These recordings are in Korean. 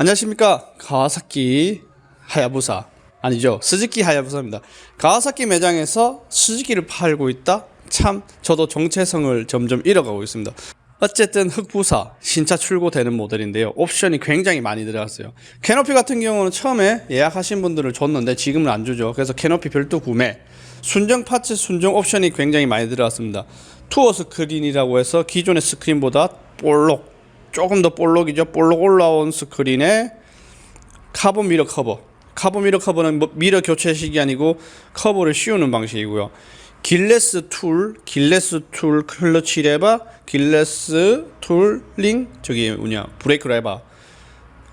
안녕하십니까? 가와사키 하야부사. 아니죠. 스즈키 하야부사입니다. 가와사키 매장에서 스즈키를 팔고 있다? 참 저도 정체성을 점점 잃어가고 있습니다. 어쨌든 흑부사 신차 출고되는 모델인데요. 옵션이 굉장히 많이 들어갔어요. 캐노피 같은 경우는 처음에 예약하신 분들을 줬는데 지금은 안 주죠. 그래서 캐노피 별도 구매 순정 파츠 순정 옵션이 굉장히 많이 들어갔습니다. 투어 스크린이라고 해서 기존의 스크린보다 볼록 조금 더 볼록이죠. 볼록 올라온 스크린에 카본 미러 커버. 카본 미러 커버는 뭐 미러 교체식이 아니고 커버를 씌우는 방식이고요. 길레스 툴, 길레스 툴 클러치 레바, 길레스 툴 링, 저기 뭐냐 브레이크 레바.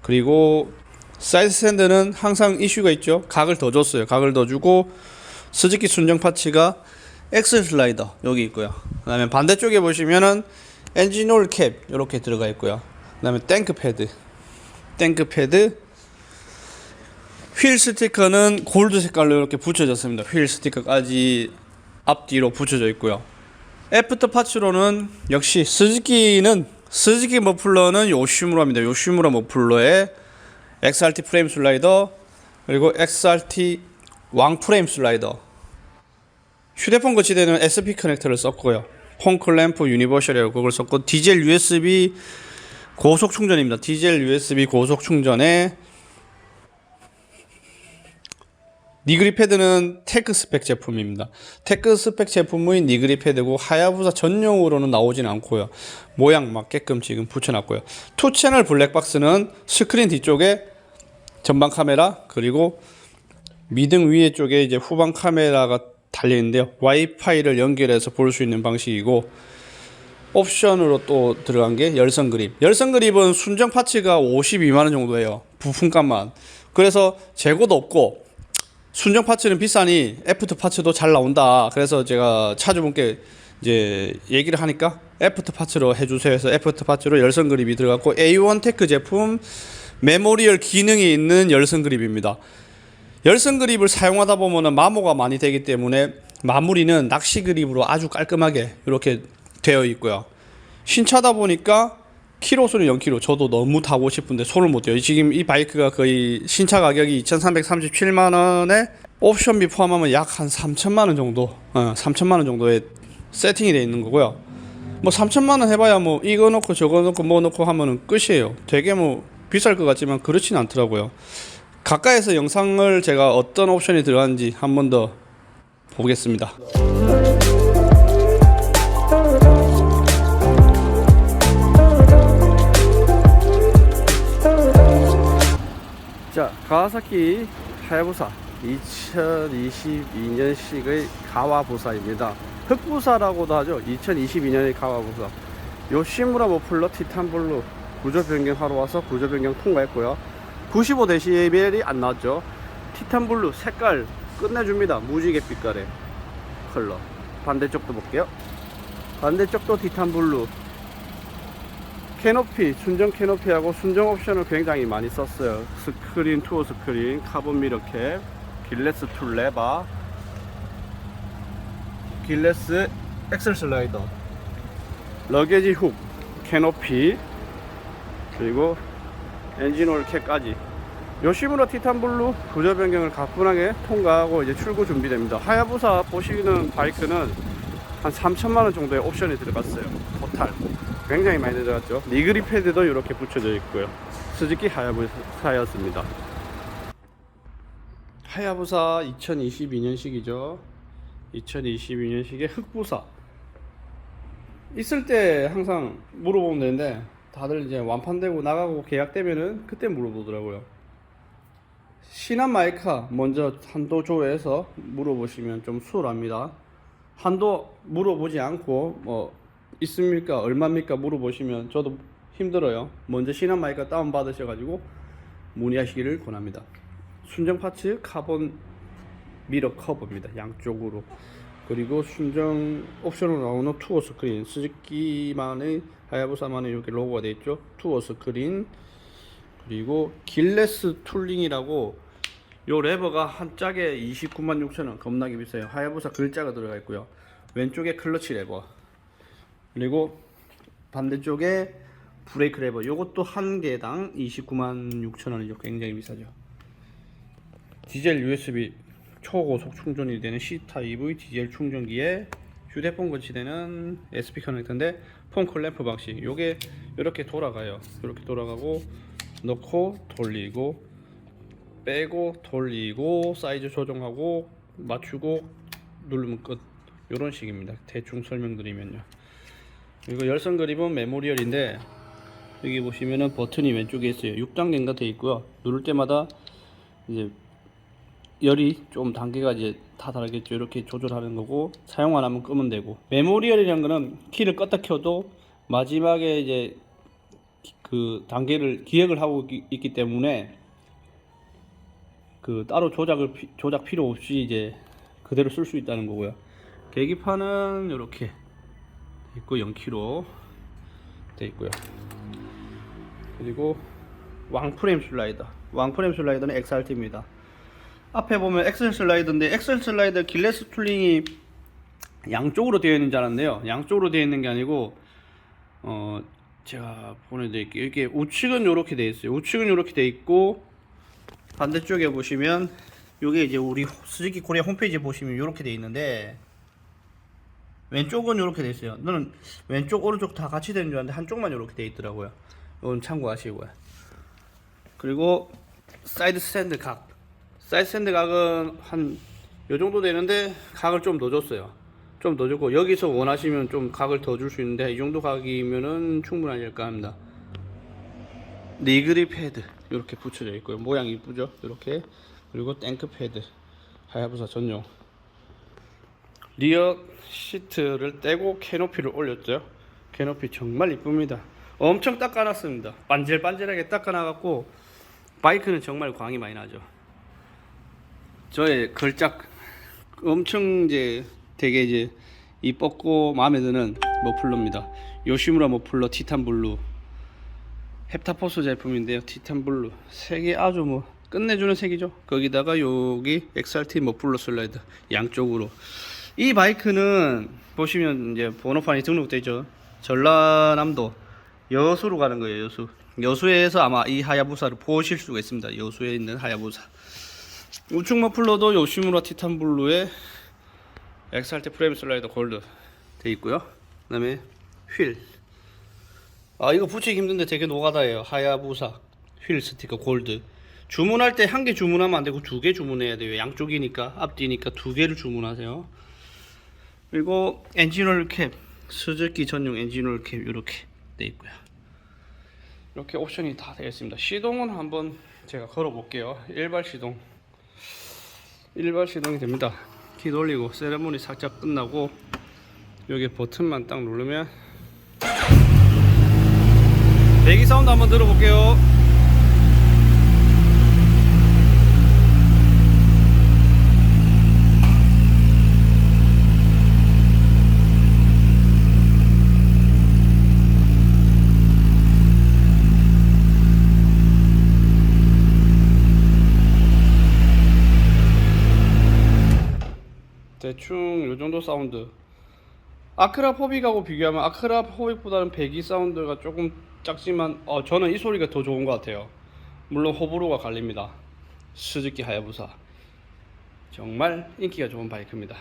그리고 사이드 스탠드는 항상 이슈가 있죠. 각을 더 줬어요. 각을 더 주고 스즈키 순정 파츠가 엑셀 슬라이더 여기 있고요. 그다음에 반대쪽에 보시면은 엔진올 캡 이렇게 들어가 있고요. 그다음에 탱크 패드, 탱크 패드, 휠 스티커는 골드 색깔로 이렇게 붙여졌습니다. 휠 스티커까지 앞뒤로 붙여져 있고요. 애프터 파츠로는 역시 스즈키는 스즈키 머플러는 요시무라입니다. 요시무라 머플러에 XRT 프레임 슬라이더 그리고 XRT 왕 프레임 슬라이더 휴대폰 거치대는 SP 커넥터를 썼고요. 홈 클램프 유니버셜이라고 그걸 썼고 디젤 USB 고속 충전입니다. 디젤 USB 고속 충전에 니그리 패드는 테크 스펙 제품입니다. 테크 스펙 제품의 니그리 패드고 하야부사 전용으로는 나오진 않고요. 모양 맞게끔 지금 붙여놨고요. 투 채널 블랙박스는 스크린 뒤쪽에 전방 카메라 그리고 미등 위에 쪽에 이제 후방 카메라가 달려 있는데요. 와이파이를 연결해서 볼 수 있는 방식이고 옵션으로 또 들어간 게 열선 그립. 열선 그립은 순정 파츠가 52만 원 정도예요. 부품값만. 그래서 재고도 없고 순정 파츠는 비싸니 애프터 파츠도 잘 나온다. 그래서 제가 차주분께 이제 얘기를 하니까 애프터 파츠로 해주세요 해서 애프터 파츠로 열선 그립이 들어갔고 A1 테크 제품 메모리얼 기능이 있는 열선 그립입니다. 열선 그립을 사용하다 보면은 마모가 많이 되기 때문에 마무리는 낚시 그립으로 아주 깔끔하게 이렇게 되어 있고요. 신차다 보니까 키로 수는 0km. 저도 너무 타고 싶은데 손을 못 대요. 지금 이 바이크가 거의 신차 가격이 2,337만 원에 옵션비 포함하면 약 한 3천만 원 정도, 어, 3천만 원 정도에 세팅이 되어 있는 거고요. 뭐 3천만 원 해봐야 뭐 이거 넣고 저거 넣고 뭐 넣고 하면은 끝이에요. 되게 뭐 비쌀 것 같지만 그렇진 않더라고요. 가까이서 영상을 제가 어떤 옵션이 들어갔는지 한 번 더 보겠습니다. 자, 가와사키 하야부사 2022년식의 가와부사입니다. 흑부사라고도 하죠. 2022년의 가와부사. 요시무라 모플러 티탄블루 구조 변경하러 와서 구조 변경 통과했고요. 95데시벨이 안 나왔죠. 티탄 블루 색깔 끝내줍니다. 무지개 빛깔의 컬러. 반대쪽도 볼게요. 반대쪽도 티탄 블루. 캐노피, 순정 캐노피하고 순정 옵션을 굉장히 많이 썼어요. 스크린, 투어 스크린, 카본 미러캡, 길레스 툴 레바, 길레스 엑셀 슬라이더, 러게지 훅, 캐노피, 그리고 엔진오일 캡까지 요시무라 티탄블루 구조 변경을 가뿐하게 통과하고 이제 출고 준비됩니다. 하야부사 보시는 바이크는 한 3천만 원 정도의 옵션이 들어갔어요. 토탈. 굉장히 많이 들어갔죠. 니그리 패드도 이렇게 붙여져 있고요. 스즈키 하야부사였습니다. 하야부사 2022년식이죠. 2022년식의 흑부사. 있을 때 항상 물어보면 되는데 다들 이제 완판되고 나가고 계약되면은 그때 물어보더라고요. 신한 마이카 먼저 한도조에서 물어보시면 좀 수월합니다. 한도 물어보지 않고 뭐 있습니까 얼마입니까 물어보시면 저도 힘들어요. 먼저 신한 마이카 다운 받으셔가지고 문의하시기를 권합니다. 순정 파츠 카본 미러 커버입니다. 양쪽으로. 그리고 순정 옵션으로 나오는 투어 스크린 스즈키만의 하야부사만의 이렇게 로고가 되어 있죠. 투어 스크린 그리고 길레스 툴링이라고 요 레버가 한 짝에 29만 6천 원 겁나게 비싸요. 하야부사 글자가 들어가 있고요. 왼쪽에 클러치 레버 그리고 반대쪽에 브레이크 레버 요것도 한 개당 29만 6천 원이죠 굉장히 비싸죠 디젤 USB 초고속 충전이 되는 C-타입의 디젤 충전기에 휴대폰 거치되는 SP 커넥터인데 폰 클램프 방식. 요게 이렇게 돌아가요. 이렇게 돌아가고 넣고 돌리고 빼고 돌리고 사이즈 조정하고 맞추고 누르면 끝. 이런 식입니다. 대충 설명드리면요. 이거 열선 그립은 메모리얼인데 여기 보시면은 버튼이 왼쪽에 있어요. 6단계인가 돼 있고요. 누를 때마다 이제 열이 좀 단계가 이제 다 다르겠죠. 이렇게 조절하는 거고 사용 안 하면 끄면 되고. 메모리얼이라는 거는 키를 껐다 켜도 마지막에 이제 그 단계를 기억을 하고 있- 있기 때문에 그 따로 조작을 피- 조작 필요 없이 이제 그대로 쓸 수 있다는 거고요. 계기판은 이렇게 있고 0kg 돼 있고요. 그리고 왕 프레임 슬라이더. 왕 프레임 슬라이더는 XRT입니다 앞에 보면 엑셀 슬라이더인데 엑셀 슬라이더 길레스 툴링이 양쪽으로 되어 있는 줄 알았는데요 양쪽으로 되어 있는 게 아니고 어 제가 보내드릴게요 이게 우측은 이렇게 되어 있어요 우측은 이렇게 되어 있고 반대쪽에 보시면 요게 이제 우리 스즈키 코리아 홈페이지 보시면 이렇게 되어 있는데 왼쪽은 이렇게 돼 있어요. 너는 왼쪽 오른쪽 다 같이 되는 줄 알았는데 한쪽만 이렇게 돼 있더라고요. 이건 참고하시고요. 그리고 사이드 스탠드 각. 사이드 스탠드 각은 한 요 정도 되는데 각을 좀더 줬어요. 좀더 주고 여기서 원하시면 좀 각을 더 줄 수 있는데 이 정도 각이면은 충분하실까 합니다. 니그리 패드 이렇게 붙여져 있고요. 모양 이쁘죠? 이렇게 그리고 탱크 패드 하야부사 전용. 리어 시트를 떼고 캐노피를 올렸죠. 캐노피 정말 이쁩니다. 엄청 닦아놨습니다. 반질반질하게 닦아놔갖고 바이크는 정말 광이 많이 나죠. 저의 걸작 엄청 이제 되게 이제 이뻤고 마음에 드는 머플러입니다. 요시무라 머플러 티탄 블루 헵타포스 제품인데요. 티탄 블루 색이 아주 뭐 끝내주는 색이죠. 거기다가 여기 XRT 머플러 슬라이드 양쪽으로 이 바이크는 보시면 이제 번호판이 등록되죠. 전라남도 여수로 가는 거예요. 여수. 여수에서 아마 이 하야부사를 보실 수가 있습니다. 여수에 있는 하야부사. 우측 머플러도 요시무라 티탄 블루에 엑살트 프레임 슬라이더 골드 돼 있고요. 그다음에 휠. 아 이거 붙이기 힘든데 되게 노가다예요. 하야부사 휠 스티커 골드. 주문할 때 한 개 주문하면 안 되고 두 개 주문해야 돼요. 양쪽이니까 앞뒤니까 두 개를 주문하세요. 그리고 엔진오일 캡 스즈키 전용 엔진오일 캡 이렇게 돼 있고요. 이렇게 옵션이 다 되어 있습니다. 시동은 한번 제가 걸어 볼게요. 일발 시동. 일발 시동이 됩니다. 키 돌리고 세레모니 살짝 끝나고 여기 버튼만 딱 누르면 배기 사운드 한번 들어볼게요. 대충 요 정도 사운드. 아크라 포빅하고 비교하면 아크라 포빅보다는 배기 사운드가 조금 작지만 어, 저는 이 소리가 더 좋은 것 같아요. 물론 호불호가 갈립니다. 스즈키 하야부사 정말 인기가 좋은 바이크입니다.